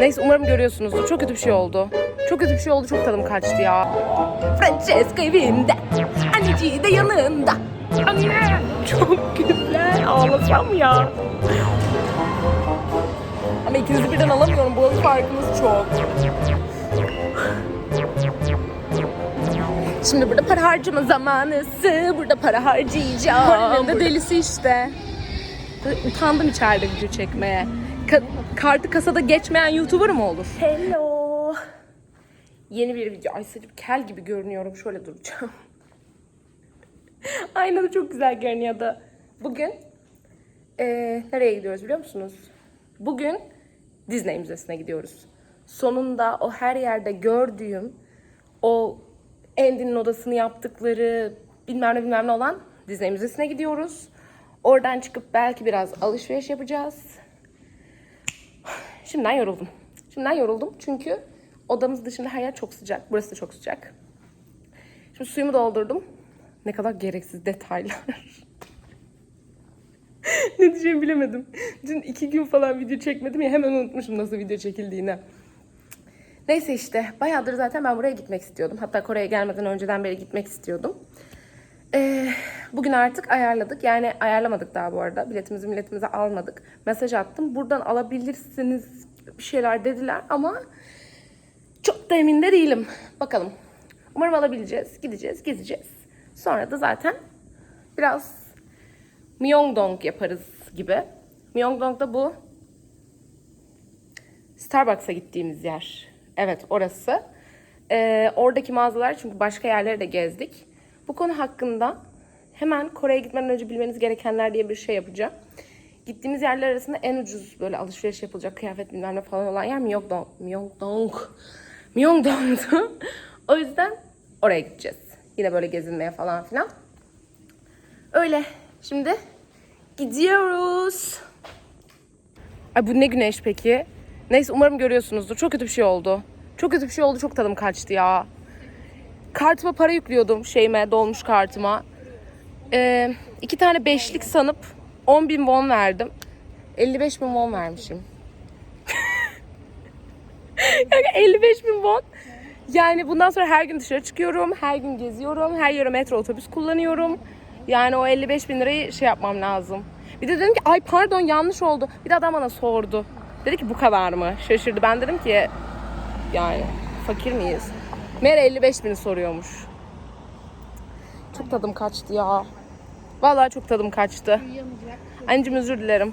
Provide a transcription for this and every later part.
Neyse umarım görüyorsunuzdur. Çok kötü bir şey oldu. Çok kötü bir şey oldu. Çok tadım kaçtı ya. Francesca evinde. Anneciği de yanında. Anne. Çok güzel. Ağlasam ya. Ama ikinizi birden alamıyorum. Bu farkımız çok. Şimdi burada para harcama zamanısı. Burada para harcayacağım. Kori'nin de delisi işte. Utandım içeride video çekmeye. Ka- kartı kasada geçmeyen YouTuber mı olur? Hello. Yeni bir video. Ay saçım kel gibi görünüyorum. Şöyle duracağım. Aynada çok güzel görünüyordu. Bugün eee, nereye gidiyoruz biliyor musunuz? Bugün Disney Müzesi'ne gidiyoruz. Sonunda o her yerde gördüğüm o Andy'nin odasını yaptıkları bilmem ne bilmem ne olan Disney Müzesi'ne gidiyoruz. Oradan çıkıp belki biraz alışveriş yapacağız. Şimdiden yoruldum. Şimdiden yoruldum çünkü odamız dışında her yer çok sıcak. Burası da çok sıcak. Şimdi suyumu doldurdum. Ne kadar gereksiz detaylar. ne diyeceğimi bilemedim. Dün iki gün falan video çekmedim ya hemen unutmuşum nasıl video çekildiğini. Neyse işte bayağıdır zaten ben buraya gitmek istiyordum. Hatta Kore'ye gelmeden önceden beri gitmek istiyordum. Ee, bugün artık ayarladık. Yani ayarlamadık daha bu arada. Biletimizi milletimize almadık. Mesaj attım. Buradan alabilirsiniz bir şeyler dediler ama çok da emin de değilim. Bakalım. Umarım alabileceğiz. Gideceğiz, gezeceğiz. Sonra da zaten biraz Myeongdong yaparız gibi. Myeongdong da bu Starbucks'a gittiğimiz yer. Evet orası. Ee, oradaki mağazalar çünkü başka yerleri de gezdik. Bu konu hakkında hemen Kore'ye gitmeden önce bilmeniz gerekenler diye bir şey yapacağım. Gittiğimiz yerler arasında en ucuz böyle alışveriş yapılacak kıyafet bilmem ne falan olan yer Myeongdong. Myeongdong. Myeongdong'du. o yüzden oraya gideceğiz. Yine böyle gezinmeye falan filan. Öyle. Şimdi gidiyoruz. Ay bu ne güneş peki? Neyse umarım görüyorsunuzdur. Çok kötü bir şey oldu. Çok kötü bir şey oldu. Çok tadım kaçtı ya. Kartıma para yüklüyordum şeyime, dolmuş kartıma. Ee, iki tane beşlik sanıp 10 bin won verdim. 55 bin won vermişim. Yani 55 bin won. Yani bundan sonra her gün dışarı çıkıyorum, her gün geziyorum, her yere metro otobüs kullanıyorum. Yani o 55 bin lirayı şey yapmam lazım. Bir de dedim ki ay pardon yanlış oldu. Bir de adam bana sordu. Dedi ki bu kadar mı? Şaşırdı. Ben dedim ki yani fakir miyiz? Meğer 55 bini soruyormuş. Çok tadım kaçtı ya. Vallahi çok tadım kaçtı. Anneciğim özür dilerim.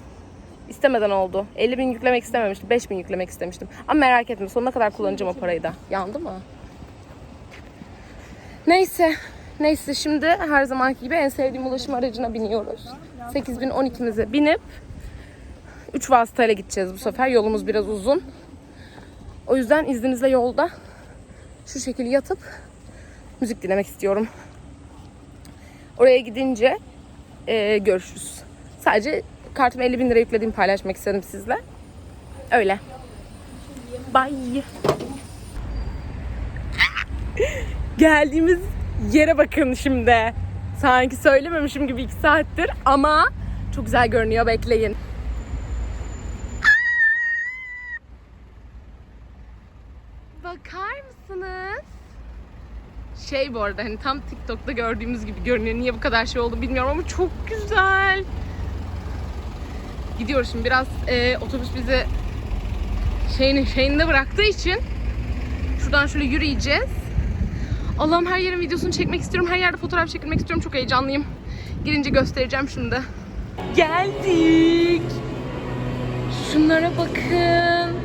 İstemeden oldu. 50 bin yüklemek istememiştim. 5 bin yüklemek istemiştim. Ama merak etme sonuna kadar kullanacağım o parayı da. Yandı mı? Neyse. Neyse şimdi her zamanki gibi en sevdiğim ulaşım aracına biniyoruz. 8012'mize binip 3 vasıtayla gideceğiz bu sefer. Yolumuz biraz uzun. O yüzden izninizle yolda şu şekilde yatıp müzik dinlemek istiyorum. Oraya gidince eee, görüşürüz. Sadece kartıma 50 bin lira yüklediğimi paylaşmak istedim sizle. Öyle. Bye. Geldiğimiz yere bakın şimdi. Sanki söylememişim gibi iki saattir ama çok güzel görünüyor bekleyin. Bakar mısınız? Şey bu arada hani tam TikTok'ta gördüğümüz gibi görünüyor. Niye bu kadar şey oldu bilmiyorum ama çok güzel. Gidiyoruz şimdi biraz e, otobüs bizi şeyini, şeyinde bıraktığı için şuradan şöyle yürüyeceğiz. Allah'ım her yerin videosunu çekmek istiyorum. Her yerde fotoğraf çekilmek istiyorum. Çok heyecanlıyım. Girince göstereceğim şimdi. Geldik. Şunlara bakın.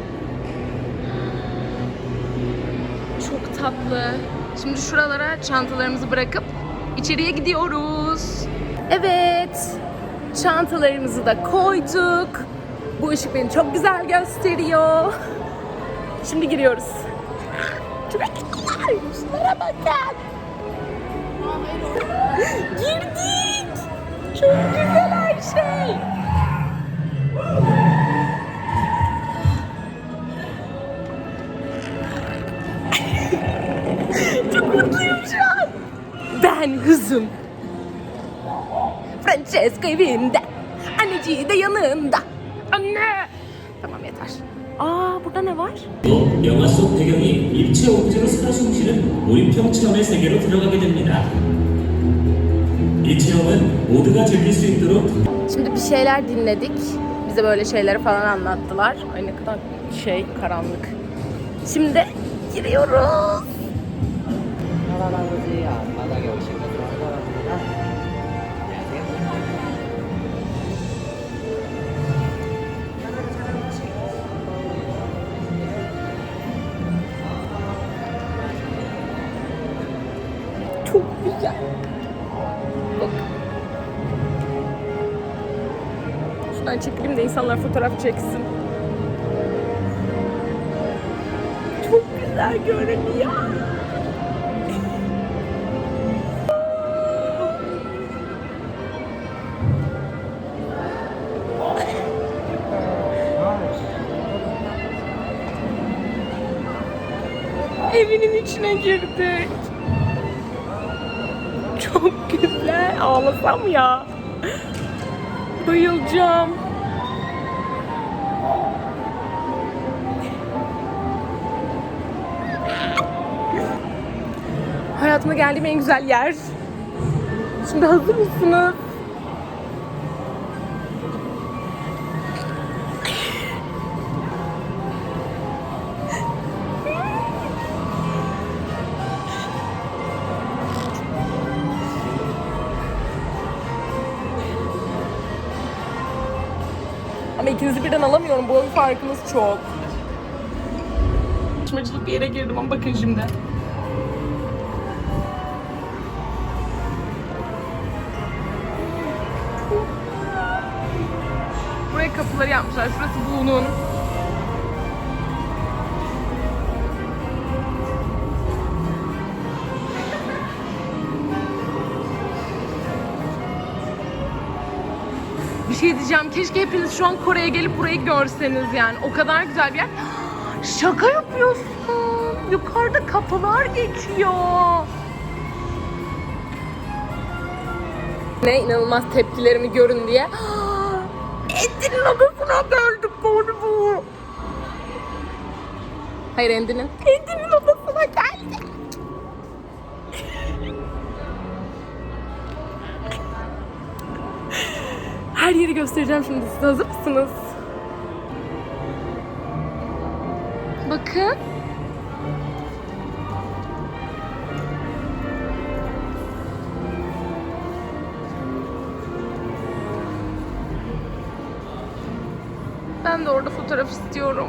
Çok tatlı. Şimdi şuralara çantalarımızı bırakıp içeriye gidiyoruz. Evet. Çantalarımızı da koyduk. Bu ışık beni çok güzel gösteriyor. Şimdi giriyoruz. Güzel. Şunlara bakın. Girdik. Çok güzel her şey. ben hızım. Francesco evinde. Anneciği de yanında. Anne. Tamam yeter. Aa burada ne var? 또 영화 속 배경이 입체 오브제로 살아 숨쉬는 몰입형 체험의 세계로 들어가게 됩니다. 이 체험은 모두가 즐길 수 있도록 Şimdi bir şeyler dinledik. Bize böyle şeyleri falan anlattılar. Ay ne kadar şey karanlık. Şimdi giriyoruz. 할아버지 앞바닥에 오신 것 Çok güzel. Bak. Şuradan çekeyim de insanlar fotoğraf çeksin. Çok güzel görünüyor. Evinin içine girdik. Ağlasam ya. Bayılacağım. Hayatıma geldiğim en güzel yer. Şimdi hazır mısınız? Birden alamıyorum. Boy farkınız çok. Yarışmacılık bir yere girdim ama bakın şimdi. Buraya kapıları yapmışlar. Şurası bunun. Şey diyeceğim. Keşke hepiniz şu an Kore'ye gelip burayı görseniz yani. O kadar güzel bir yer. Şaka yapıyorsun. Yukarıda kapılar geçiyor. Ne inanılmaz tepkilerimi görün diye. Endi'nin odasına geldik bu. Hayır Endi'nin. Endi'nin odasına geldik. Her yeri göstereceğim şimdi size. Hazır mısınız? Bakın. Ben de orada fotoğraf istiyorum.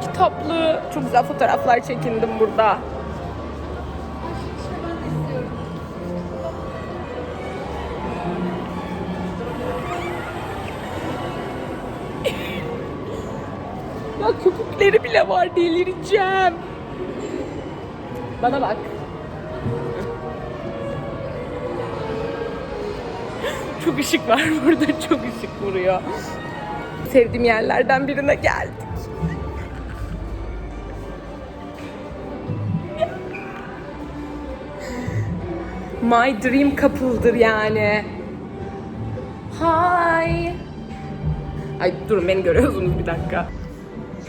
Kitaplı. Çok güzel fotoğraflar çekindim burada. Ya köpükleri bile var delireceğim. Bana bak. Çok ışık var burada. Çok ışık vuruyor. Sevdiğim yerlerden birine geldik. My dream couple'dır yani. Hi. Ay durun beni görüyorsunuz bir dakika.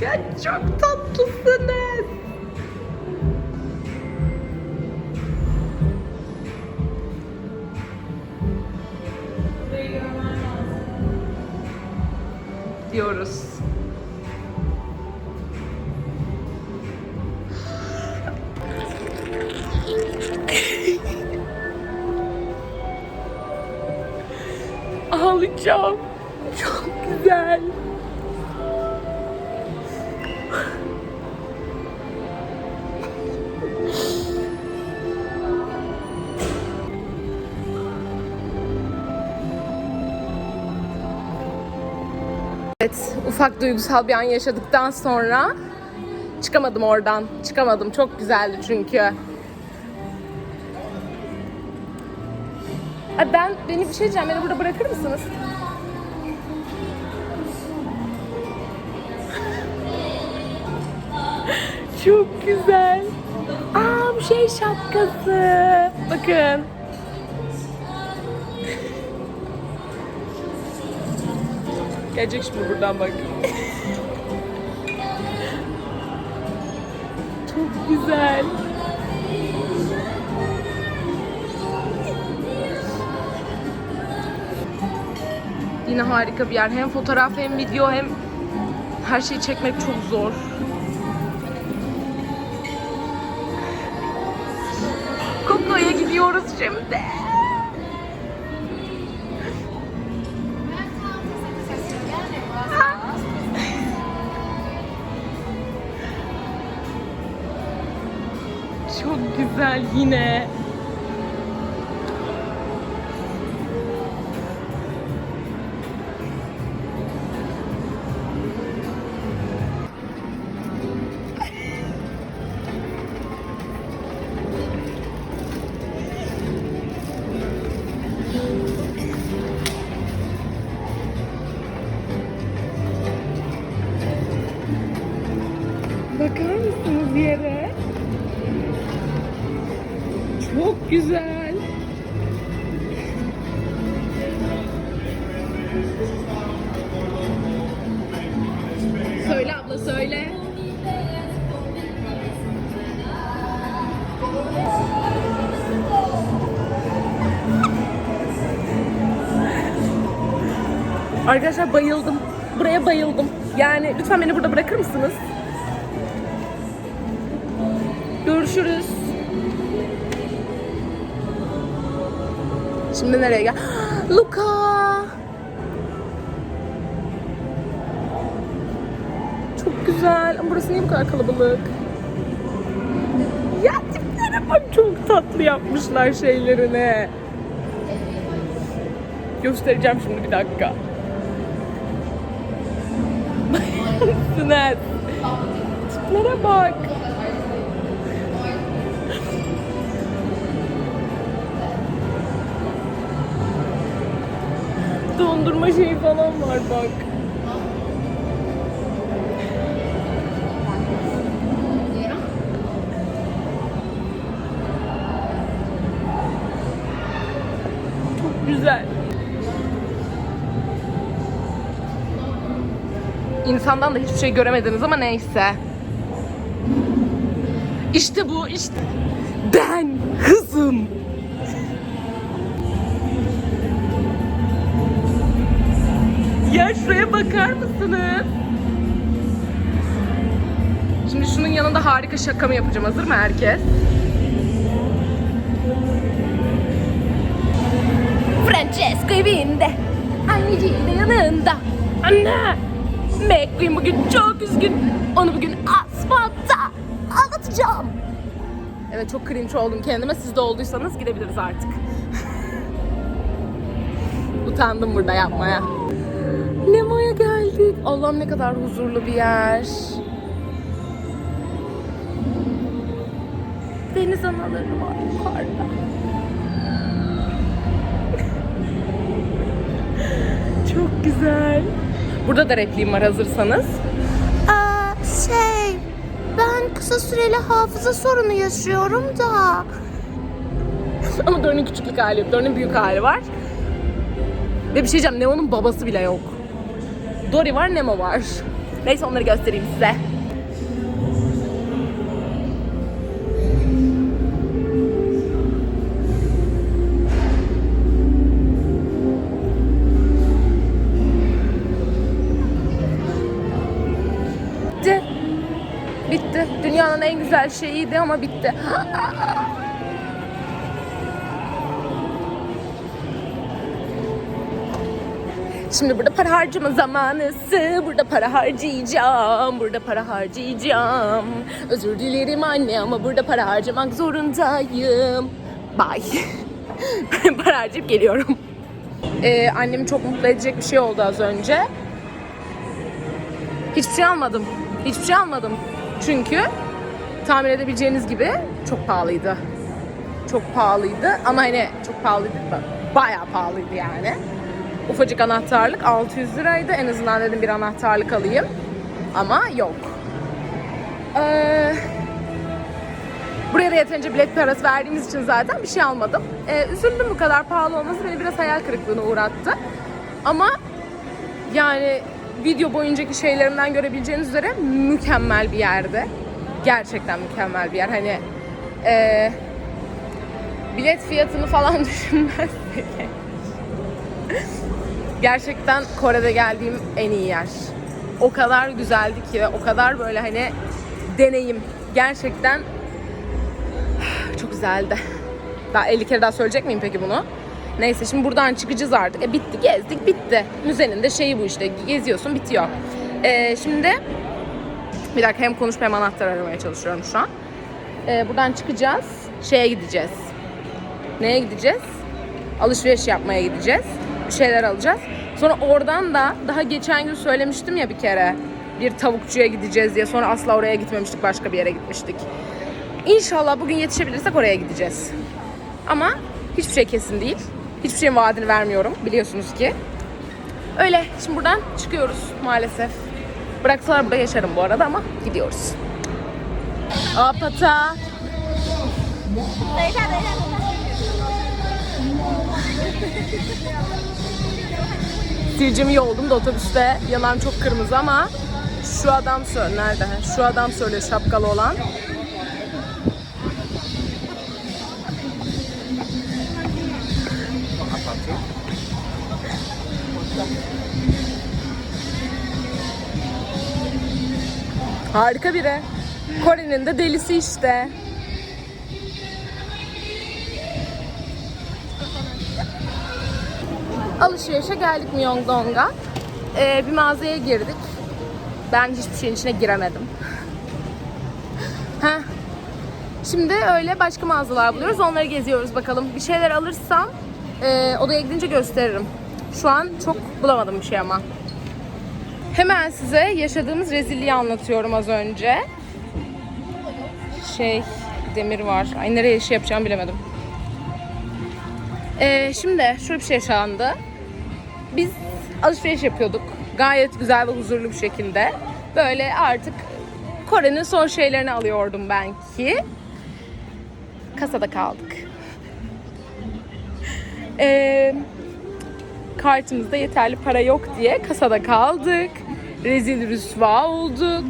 Ya çok tatlısınız. Diyoruz. Ufak duygusal bir an yaşadıktan sonra çıkamadım oradan. Çıkamadım. Çok güzeldi çünkü. Ben beni bir şey diyeceğim. Beni burada bırakır mısınız? Çok güzel. Aa Tam şey şapkası. Bakın. Gelecek şimdi buradan bak. Güzel. Yine harika bir yer. Hem fotoğraf hem video hem her şeyi çekmek çok zor. Koko'ya gidiyoruz şimdi. Güzel yine. Arkadaşlar bayıldım. Buraya bayıldım. Yani lütfen beni burada bırakır mısınız? Görüşürüz. Şimdi nereye gel? Luka! Çok güzel. Ama burası niye bu kadar kalabalık? Ya tiplere bak çok tatlı yapmışlar şeylerini. Göstereceğim şimdi bir dakika. Sünnet. Tiplere bak. Dondurma şeyi falan var bak. İnsandan da hiçbir şey göremediniz ama neyse. İşte bu, işte. Ben hızım. Ya şuraya bakar mısınız? Şimdi şunun yanında harika şakamı yapacağım. Hazır mı herkes? Francesco evinde. Anneciği de yanında. Anne! McQueen bugün çok üzgün. Onu bugün asfaltta ağlatacağım. Evet çok cringe oldum kendime. Siz de olduysanız gidebiliriz artık. Utandım burada yapmaya. Nemo'ya geldik. Allah'ım ne kadar huzurlu bir yer. Deniz anaları var yukarıda. Çok güzel. Burada da repliğim var hazırsanız. Aa, şey, ben kısa süreli hafıza sorunu yaşıyorum da. Ama Dorne'nin küçüklük hali yok. Dorne'nin büyük hali var. Ve bir şey diyeceğim. Nemo'nun babası bile yok. Dory var, Nemo var. Neyse onları göstereyim size. En güzel şeyiydi ama bitti. Şimdi burada para harcama zamanısı. Burada para harcayacağım. Burada para harcayacağım. Özür dilerim anne ama burada para harcamak zorundayım. Bye. para harcayıp geliyorum. Ee, annemi çok mutlu edecek bir şey oldu az önce. Hiçbir şey almadım. Hiçbir şey almadım. Çünkü tahmin edebileceğiniz gibi çok pahalıydı. Çok pahalıydı ama hani çok pahalıydı. Bayağı pahalıydı yani. Ufacık anahtarlık 600 liraydı. En azından dedim bir anahtarlık alayım. Ama yok. Ee, Buraya da yeterince bilet parası verdiğimiz için zaten bir şey almadım. Ee, üzüldüm bu kadar pahalı olması beni biraz hayal kırıklığına uğrattı. Ama yani video boyuncaki şeylerimden görebileceğiniz üzere mükemmel bir yerde. Gerçekten mükemmel bir yer. Hani ee, bilet fiyatını falan düşünmezsek gerçekten Kore'de geldiğim en iyi yer. O kadar güzeldi ki ve o kadar böyle hani deneyim. Gerçekten çok güzeldi. Daha 50 kere daha söyleyecek miyim peki bunu? Neyse şimdi buradan çıkacağız artık. E bitti gezdik bitti. Müzenin de şeyi bu işte geziyorsun bitiyor. E, şimdi bir dakika hem konuşup hem anahtar aramaya çalışıyorum şu an. E, buradan çıkacağız. Şeye gideceğiz. Neye gideceğiz? Alışveriş yapmaya gideceğiz. Bir şeyler alacağız. Sonra oradan da daha geçen gün söylemiştim ya bir kere. Bir tavukçuya gideceğiz diye. Sonra asla oraya gitmemiştik. Başka bir yere gitmiştik. İnşallah bugün yetişebilirsek oraya gideceğiz. Ama hiçbir şey kesin değil. Hiçbir şeyin vaadini vermiyorum biliyorsunuz ki. Öyle. Şimdi buradan çıkıyoruz maalesef. Bıraksalar burada yaşarım bu arada ama gidiyoruz. Apata. Sircim iyi oldum da otobüste yanağım çok kırmızı ama şu adam söyle nerede? Şu adam söylüyor şapkalı olan. Harika biri. Kore'nin de delisi işte. Alışverişe geldik Myeongdong'a. Ee, bir mağazaya girdik. Ben hiçbir şeyin içine giremedim. Heh. Şimdi öyle başka mağazalar buluyoruz. Onları geziyoruz bakalım. Bir şeyler alırsam e, odaya gidince gösteririm. Şu an çok bulamadım bir şey ama. Hemen size yaşadığımız rezilliği anlatıyorum az önce. Şey, demir var. Ay nereye şey yapacağımı bilemedim. Ee, şimdi şöyle bir şey yaşandı. Biz alışveriş yapıyorduk. Gayet güzel ve huzurlu bir şekilde. Böyle artık Kore'nin son şeylerini alıyordum ben ki. Kasada kaldık. Ee, kartımızda yeterli para yok diye kasada kaldık. Rezil rüsva olduk.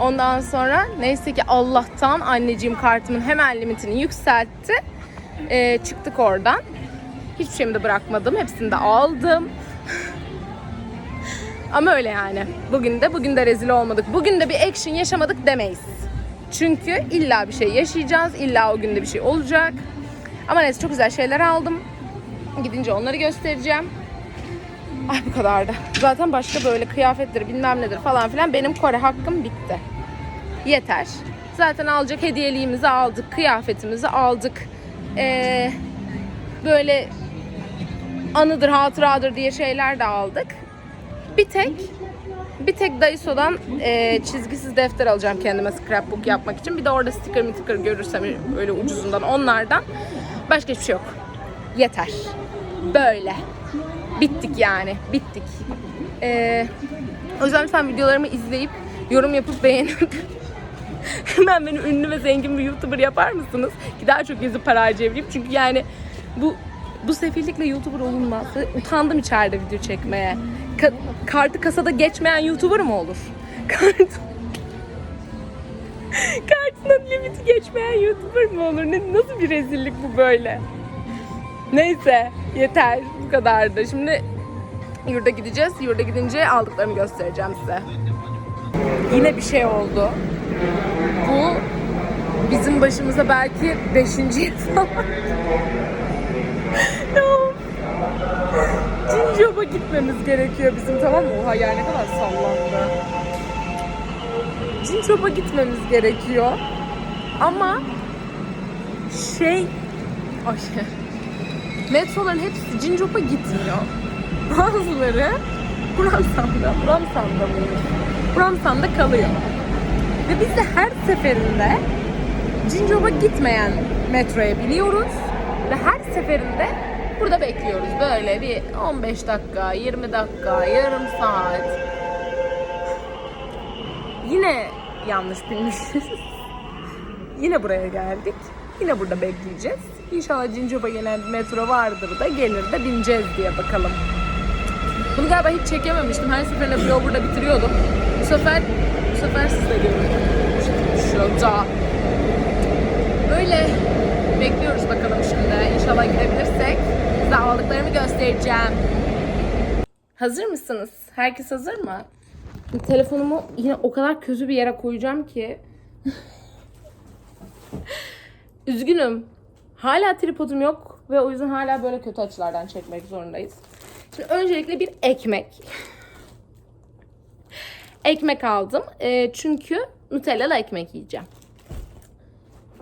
Ondan sonra neyse ki Allah'tan anneciğim kartımın hemen limitini yükseltti. Ee, çıktık oradan. Hiçbir şeyimi de bırakmadım. Hepsini de aldım. Ama öyle yani. Bugün de bugün de rezil olmadık. Bugün de bir action yaşamadık demeyiz. Çünkü illa bir şey yaşayacağız. illa o günde bir şey olacak. Ama neyse çok güzel şeyler aldım. Gidince onları göstereceğim. Ay bu kadardı. Zaten başka böyle kıyafetleri bilmem nedir falan filan benim Kore hakkım bitti. Yeter. Zaten alacak hediyeliğimizi aldık, kıyafetimizi aldık. Ee, böyle anıdır, hatıradır diye şeyler de aldık. Bir tek bir tek Daiso'dan e, çizgisiz defter alacağım kendime scrapbook yapmak için. Bir de orada sticker mi sticker görürsem öyle ucuzundan onlardan. Başka hiçbir şey yok. Yeter. Böyle. Bittik yani. Bittik. Ee, o yüzden lütfen videolarımı izleyip yorum yapıp beğenip hemen beni ünlü ve zengin bir YouTuber yapar mısınız? Ki daha çok yüzü para harcayabileyim. Çünkü yani bu bu sefillikle YouTuber olunmaz. Utandım içeride video çekmeye. Ka- kartı kasada geçmeyen YouTuber mı olur? Kart... Kartının limiti geçmeyen YouTuber mı olur? Ne, nasıl bir rezillik bu böyle? Neyse yeter bu kadardı. Şimdi yurda gideceğiz. Yurda gidince aldıklarımı göstereceğim size. Yine bir şey oldu. Bu bizim başımıza belki beşinci yıl Cinjob'a gitmemiz gerekiyor bizim tamam mı? Oha yani ne kadar sallandı. Cinjob'a gitmemiz gerekiyor. Ama şey... Ay, metroların hepsi Cinjob'a gitmiyor. Bazıları Buramsan'da, Buramsan'da mıymış? Buramsan'da kalıyor. Ve biz de her seferinde Cinjob'a gitmeyen metroya biliyoruz ve her seferinde burada bekliyoruz. Böyle bir 15 dakika, 20 dakika, yarım saat. Yine yanlış binmişiz. Yine buraya geldik. Yine burada bekleyeceğiz. İnşallah Cincop'a gelen metro vardır da gelir de bineceğiz diye bakalım. Bunu galiba hiç çekememiştim. Her seferinde vlogu burada bitiriyordum. Bu sefer bu sefer siz de görün. Şurada. Böyle bekliyoruz bakalım şimdi. İnşallah gidebilirsek size aldıklarımı göstereceğim. Hazır mısınız? Herkes hazır mı? Telefonumu yine o kadar kötü bir yere koyacağım ki. Üzgünüm. Hala tripodum yok ve o yüzden hala böyle kötü açılardan çekmek zorundayız. Şimdi öncelikle bir ekmek. Ekmek aldım. Ee, çünkü Nutellalı ekmek yiyeceğim.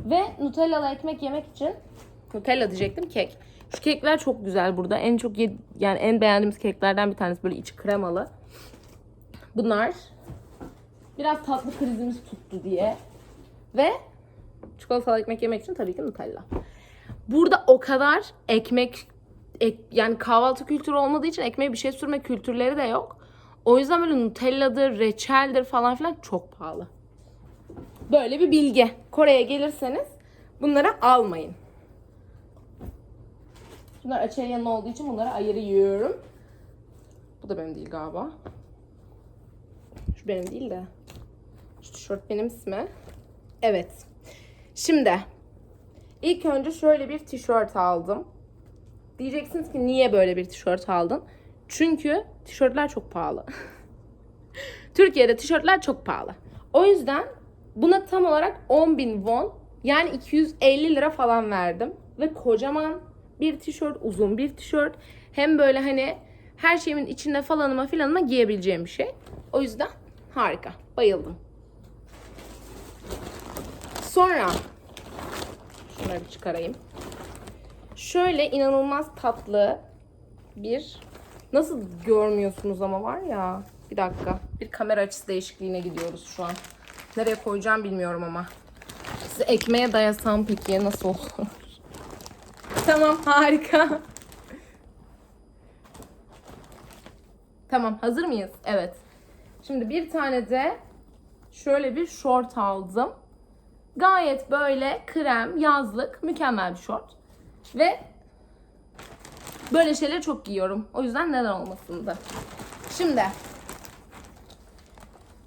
Ve Nutellalı ekmek yemek için Nutella diyecektim kek. Şu kekler çok güzel burada. En çok ye- yani en beğendiğimiz keklerden bir tanesi böyle içi kremalı. Bunlar biraz tatlı krizimiz tuttu diye. Ve çikolatalı ekmek yemek için tabii ki Nutella. Burada o kadar ekmek ek- yani kahvaltı kültürü olmadığı için ekmeğe bir şey sürme kültürleri de yok. O yüzden böyle Nutella'dır, reçeldir falan filan çok pahalı. Böyle bir bilgi. Kore'ye gelirseniz bunları almayın. Bunlar açaryanın olduğu için bunları ayırıyorum. Bu da benim değil galiba. Şu benim değil de. Şu tişört benim ismi. Evet. Şimdi ilk önce şöyle bir tişört aldım. Diyeceksiniz ki niye böyle bir tişört aldın? Çünkü tişörtler çok pahalı. Türkiye'de tişörtler çok pahalı. O yüzden buna tam olarak 10.000 won yani 250 lira falan verdim. Ve kocaman bir tişört, uzun bir tişört. Hem böyle hani her şeyimin içinde falanıma filanıma giyebileceğim bir şey. O yüzden harika. Bayıldım. Sonra şunları bir çıkarayım. Şöyle inanılmaz tatlı bir nasıl görmüyorsunuz ama var ya bir dakika bir kamera açısı değişikliğine gidiyoruz şu an. Nereye koyacağım bilmiyorum ama. Size ekmeğe dayasam peki nasıl olur? tamam harika. Tamam hazır mıyız? Evet. Şimdi bir tane de şöyle bir short aldım. Gayet böyle krem, yazlık, mükemmel bir short. Ve böyle şeyleri çok giyiyorum. O yüzden neden olmasın da. Şimdi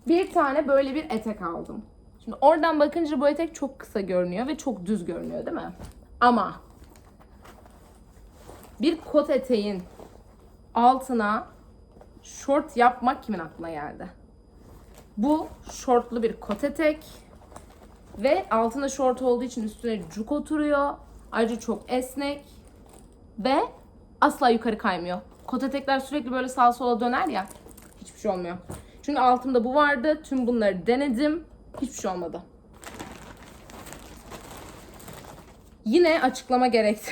bir tane böyle bir etek aldım. Şimdi oradan bakınca bu etek çok kısa görünüyor ve çok düz görünüyor değil mi? Ama bir kot eteğin altına short yapmak kimin aklına geldi? Bu şortlu bir kot etek ve altında şort olduğu için üstüne cuk oturuyor. Ayrıca çok esnek ve asla yukarı kaymıyor. Kot etekler sürekli böyle sağa sola döner ya. Hiçbir şey olmuyor. Çünkü altımda bu vardı. Tüm bunları denedim. Hiçbir şey olmadı. Yine açıklama gerekti.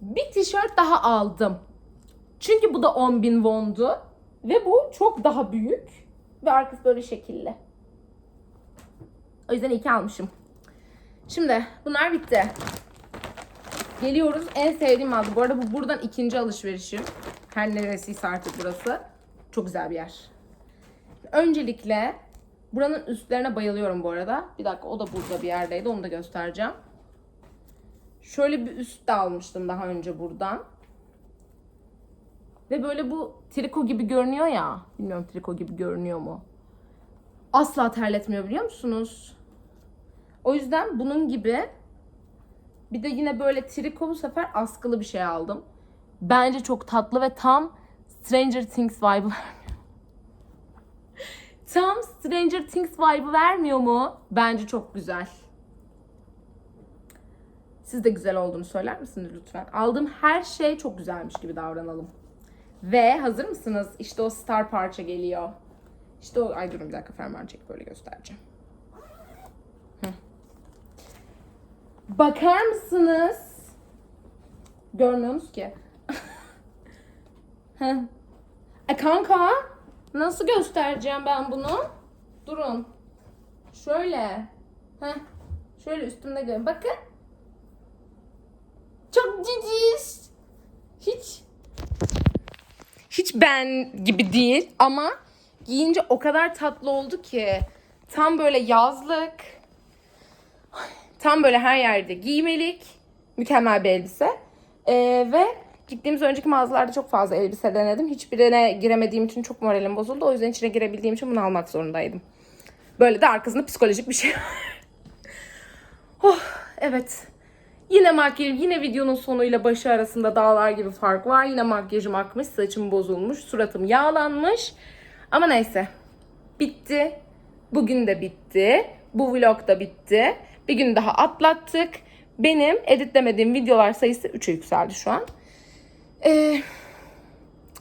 bir tişört daha aldım. Çünkü bu da 10.000 wondu. Ve bu çok daha büyük. Ve arkası böyle şekilli. O yüzden iki almışım. Şimdi bunlar bitti. Geliyoruz en sevdiğim mağaza. Bu arada bu buradan ikinci alışverişim. Her neresiyse artık burası. Çok güzel bir yer. Öncelikle buranın üstlerine bayılıyorum bu arada. Bir dakika o da burada bir yerdeydi. Onu da göstereceğim. Şöyle bir üst de almıştım daha önce buradan. Ve böyle bu triko gibi görünüyor ya. Bilmiyorum triko gibi görünüyor mu? Asla terletmiyor biliyor musunuz? O yüzden bunun gibi bir de yine böyle triko bu sefer askılı bir şey aldım. Bence çok tatlı ve tam Stranger Things vibe vermiyor. tam Stranger Things vibe vermiyor mu? Bence çok güzel. Siz de güzel olduğunu söyler misiniz lütfen? Aldığım her şey çok güzelmiş gibi davranalım. Ve hazır mısınız? İşte o star parça geliyor. İşte o... Ay durun bir dakika fermuar çekip böyle göstereceğim. Hı. Bakar mısınız? Görmüyorsunuz ki. Heh. e kanka nasıl göstereceğim ben bunu? Durun. Şöyle. Heh. Şöyle üstümde görün. Bakın. Çok ciciş. Hiç hiç ben gibi değil ama giyince o kadar tatlı oldu ki Tam böyle yazlık. Tam böyle her yerde giymelik. Mükemmel bir elbise. Ee, ve gittiğimiz önceki mağazalarda çok fazla elbise denedim. Hiçbirine giremediğim için çok moralim bozuldu. O yüzden içine girebildiğim için bunu almak zorundaydım. Böyle de arkasında psikolojik bir şey var. oh, evet. Yine makyajım, yine videonun sonuyla başı arasında dağlar gibi fark var. Yine makyajım akmış, saçım bozulmuş, suratım yağlanmış. Ama neyse. Bitti. Bugün de bitti. Bu vlog da bitti. Bir gün daha atlattık. Benim editlemediğim videolar sayısı 3'e yükseldi şu an. Ee,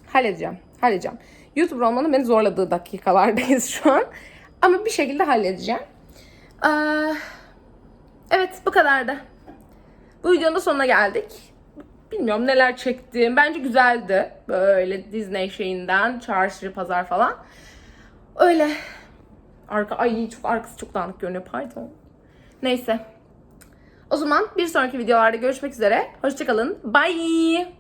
halledeceğim. Halledeceğim. YouTube olmanın beni zorladığı dakikalardayız şu an. Ama bir şekilde halledeceğim. Ee, evet bu kadardı. Bu videonun da sonuna geldik. Bilmiyorum neler çektim. Bence güzeldi. Böyle Disney şeyinden çarşı, pazar falan. Öyle. Arka, ay çok arkası çok dağınık görünüyor pardon. Neyse. O zaman bir sonraki videolarda görüşmek üzere. Hoşçakalın. Bye.